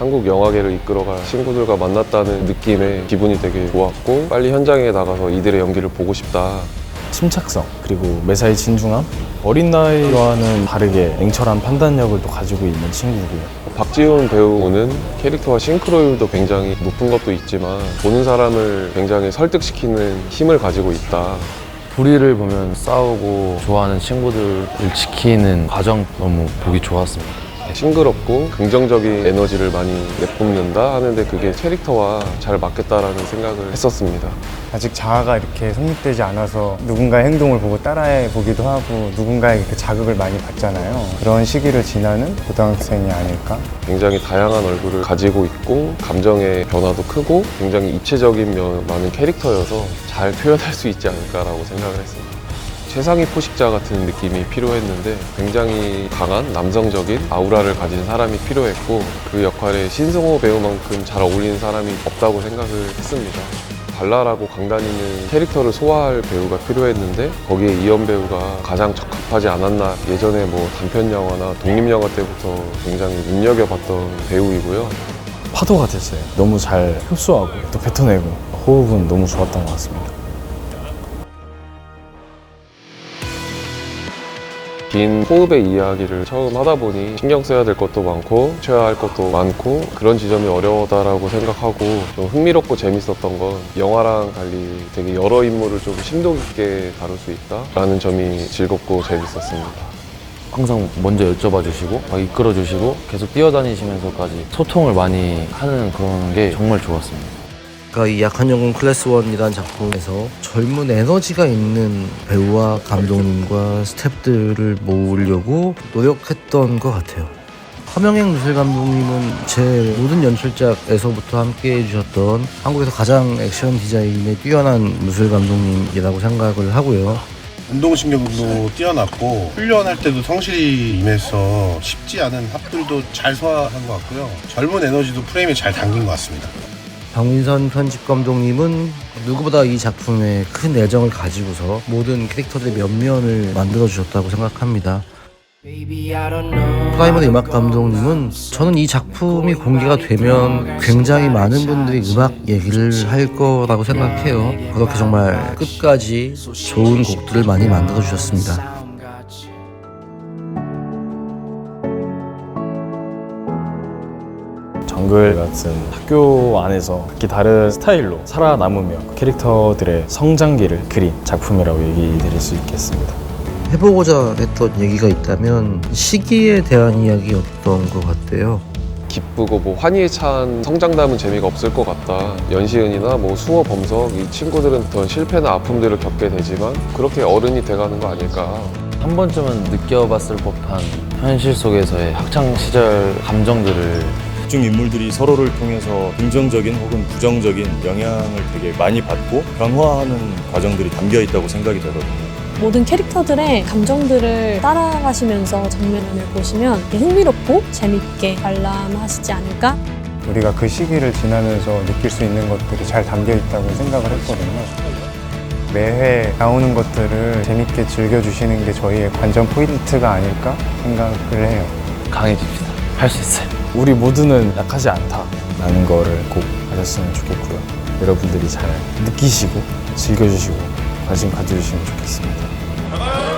한국 영화계를 이끌어갈 친구들과 만났다는 느낌에 기분이 되게 좋았고 빨리 현장에 나가서 이들의 연기를 보고 싶다. 침착성 그리고 매사에 진중함 어린 나이와는 다르게 냉철한 판단력을 또 가지고 있는 친구고요 박지훈 배우는 캐릭터와 싱크로율도 굉장히 높은 것도 있지만 보는 사람을 굉장히 설득시키는 힘을 가지고 있다. 불의를 보면 싸우고 좋아하는 친구들을 지키는 과정 너무 보기 좋았습니다. 싱그럽고 긍정적인 에너지를 많이 내뿜는다 하는데 그게 캐릭터와 잘 맞겠다라는 생각을 했었습니다. 아직 자아가 이렇게 성립되지 않아서 누군가의 행동을 보고 따라해 보기도 하고 누군가에게 그 자극을 많이 받잖아요. 그런 시기를 지나는 고등학생이 아닐까? 굉장히 다양한 얼굴을 가지고 있고 감정의 변화도 크고 굉장히 입체적인 면 많은 캐릭터여서 잘 표현할 수 있지 않을까라고 생각을 했습니다. 최상위 포식자 같은 느낌이 필요했는데 굉장히 강한 남성적인 아우라를 가진 사람이 필요했고 그 역할에 신승호 배우만큼 잘 어울리는 사람이 없다고 생각을 했습니다. 발랄하고 강단 있는 캐릭터를 소화할 배우가 필요했는데 거기에 이현 배우가 가장 적합하지 않았나 예전에 뭐 단편 영화나 독립 영화 때부터 굉장히 눈여겨봤던 배우이고요. 파도가 됐어요 너무 잘 흡수하고 또 뱉어내고 호흡은 너무 좋았던 것 같습니다 긴 호흡의 이야기를 처음 하다 보니 신경 써야 될 것도 많고 쳐야 할 것도 많고 그런 지점이 어려웠다라고 생각하고 좀 흥미롭고 재밌었던 건 영화랑 달리 되게 여러 인물을 좀 심도 깊게 다룰 수 있다라는 점이 즐겁고 재밌었습니다. 항상 먼저 여쭤봐 주시고 막 이끌어 주시고 계속 뛰어다니시면서까지 소통을 많이 하는 그런 게 정말 좋았습니다. 그러니까 이 약한 영웅 클래스 원이라는 작품에서 젊은 에너지가 있는 배우와 감독님과 스태프들을 모으려고 노력했던 것 같아요. 화명행 무술 감독님은 제 모든 연출작에서부터 함께 해주셨던 한국에서 가장 액션 디자인에 뛰어난 무술 감독님이라고 생각을 하고요. 운동신경도 뛰어났고 훈련할 때도 성실히 임해서 쉽지 않은 합들도 잘 소화한 것 같고요. 젊은 에너지도 프레임에 잘 담긴 것 같습니다. 박민선 편집 감독님은 누구보다 이 작품에 큰 애정을 가지고서 모든 캐릭터들의 면면을 만들어 주셨다고 생각합니다. 프라이머리 음악 감독님은 저는 이 작품이 공개가 되면 굉장히 많은 분들이 음악 얘기를 할 거라고 생각해요. 그렇게 정말 끝까지 좋은 곡들을 많이 만들어 주셨습니다. 정글 같은 학교 안에서 각기 다른 스타일로 살아남으며 그 캐릭터들의 성장기를 그린 작품이라고 얘기 드릴 수 있겠습니다 해보고자 했던 얘기가 있다면 시기에 대한 이야기였던 것 같아요. 기쁘고 뭐 환희에 찬 성장담은 재미가 없을 것 같다. 연시은이나 뭐 숭어 범석 이 친구들은 어떤 실패나 아픔들을 겪게 되지만 그렇게 어른이 돼가는 거 아닐까. 한 번쯤은 느껴봤을 법한 현실 속에서의 학창 시절 감정들을 중 인물들이 서로를 통해서 긍정적인 혹은 부정적인 영향을 되게 많이 받고 변화하는 과정들이 담겨 있다고 생각이 되거든요. 모든 캐릭터들의 감정들을 따라가시면서 장면을 보시면 흥미롭고 재밌게 관람하시지 않을까? 우리가 그 시기를 지나면서 느낄 수 있는 것들이 잘 담겨 있다고 생각을 했거든요. 매회 나오는 것들을 재밌게 즐겨주시는 게 저희의 관전 포인트가 아닐까 생각을 해요. 강해집시다. 할 수 있어요. 우리 모두는 약하지 않다라는 거를 꼭 아셨으면 좋겠고요. 여러분들이 잘 느끼시고 즐겨주시고 관심 가져주시면 좋겠습니다